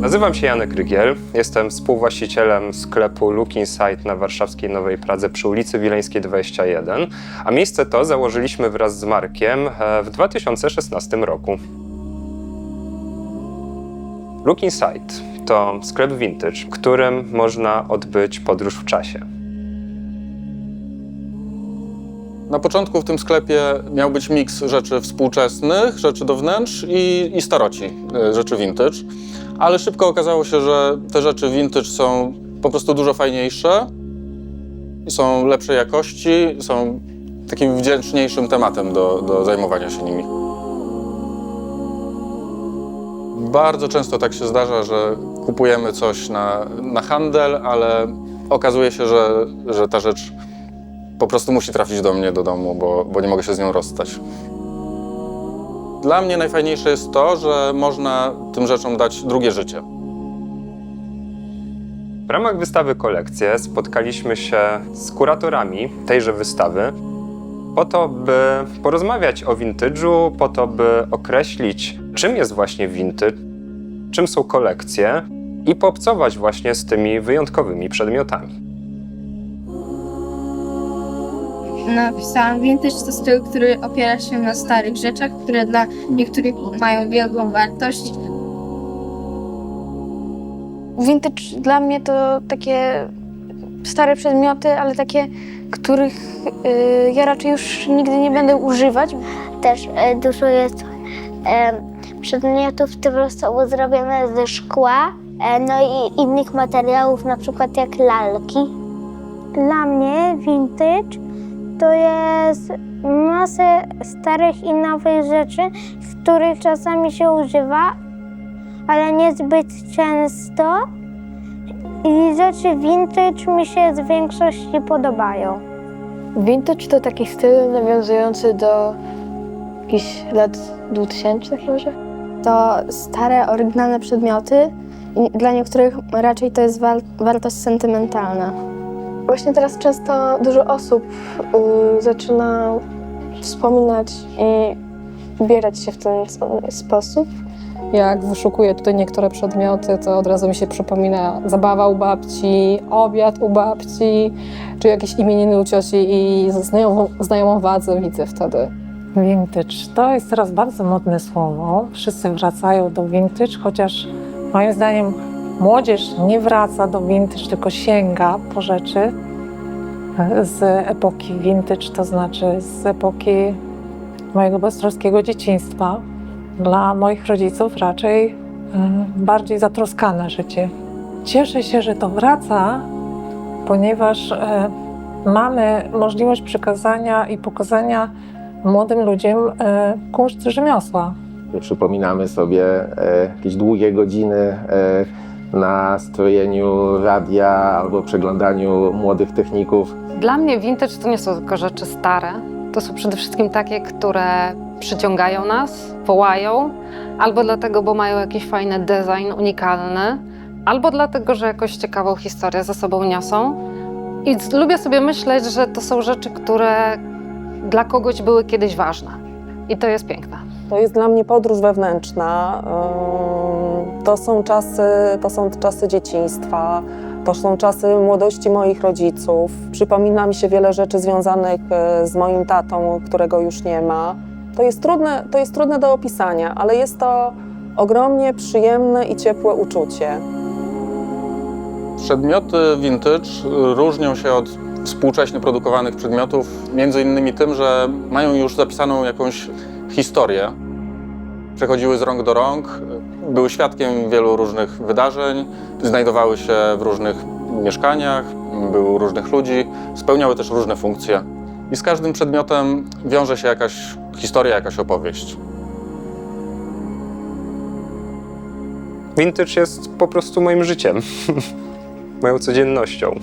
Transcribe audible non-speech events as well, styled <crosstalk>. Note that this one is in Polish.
Nazywam się Janek Rygiel, jestem współwłaścicielem sklepu Look Insight na warszawskiej Nowej Pradze przy ulicy Wileńskiej 21, a miejsce to założyliśmy wraz z Markiem e, w 2016 roku. Look Insight to sklep vintage, w którym można odbyć podróż w czasie. Na początku w tym sklepie miał być miks rzeczy współczesnych, rzeczy do wnętrz i, i staroci, e, rzeczy vintage. Ale szybko okazało się, że te rzeczy vintage są po prostu dużo fajniejsze, są lepszej jakości, są takim wdzięczniejszym tematem do, do zajmowania się nimi. Bardzo często tak się zdarza, że kupujemy coś na, na handel, ale okazuje się, że, że ta rzecz po prostu musi trafić do mnie do domu, bo, bo nie mogę się z nią rozstać. Dla mnie najfajniejsze jest to, że można tym rzeczom dać drugie życie. W ramach wystawy Kolekcje spotkaliśmy się z kuratorami tejże wystawy po to, by porozmawiać o vintage'u, po to, by określić, czym jest właśnie vintage, czym są kolekcje i poobcować właśnie z tymi wyjątkowymi przedmiotami. Napisałam vintage to styl, który opiera się na starych rzeczach, które dla niektórych mają wielką wartość. Vintage dla mnie to takie stare przedmioty, ale takie, których y, ja raczej już nigdy nie będę używać. Też e, dużo jest e, przedmiotów, które są zrobione ze szkła, e, no i innych materiałów, na przykład jak lalki. Dla mnie vintage to jest masę starych i nowych rzeczy, których czasami się używa, ale niezbyt często. I rzeczy vintage mi się z większości podobają. Vintage to taki styl nawiązujący do jakichś lat 2000 może? to stare, oryginalne przedmioty i dla niektórych raczej to jest wartość sentymentalna. Właśnie teraz często dużo osób y, zaczyna wspominać i ubierać się w ten sposób. Jak wyszukuję tutaj niektóre przedmioty, to od razu mi się przypomina zabawa u babci, obiad u babci, czy jakieś imieniny u cioci i znajomą, znajomą wadzę widzę wtedy. Vintage to jest teraz bardzo modne słowo. Wszyscy wracają do vintage, chociaż moim zdaniem młodzież nie wraca do vintage, tylko sięga po rzeczy z epoki vintage, to znaczy z epoki mojego beztroskiego dzieciństwa. Dla moich rodziców raczej e, bardziej zatroskane życie. Cieszę się, że to wraca, ponieważ e, mamy możliwość przekazania i pokazania młodym ludziom e, kunszt rzemiosła. Przypominamy sobie jakieś długie godziny na strojeniu radia albo przeglądaniu młodych techników. Dla mnie vintage to nie są tylko rzeczy stare. To są przede wszystkim takie, które przyciągają nas, wołają, albo dlatego, bo mają jakiś fajny design, unikalny, albo dlatego, że jakąś ciekawą historię ze sobą niosą. I lubię sobie myśleć, że to są rzeczy, które dla kogoś były kiedyś ważne. I to jest piękne. To jest dla mnie podróż wewnętrzna. To są czasy, to są czasy dzieciństwa. To są czasy młodości moich rodziców. Przypomina mi się wiele rzeczy związanych e, z moim tatą, którego już nie ma. To jest trudne, to jest trudne do opisania, ale jest to ogromnie przyjemne i ciepłe uczucie. Przedmioty vintage różnią się od współcześnie produkowanych przedmiotów między innymi tym, że mają już zapisaną jakąś historię. Przechodziły z rąk do rąk, były świadkiem wielu różnych wydarzeń, znajdowały się w różnych mieszkaniach, były u różnych ludzi, spełniały też różne funkcje. I z każdym przedmiotem wiąże się jakaś historia, jakaś opowieść. Vintage jest po prostu moim życiem, <laughs> moją codziennością.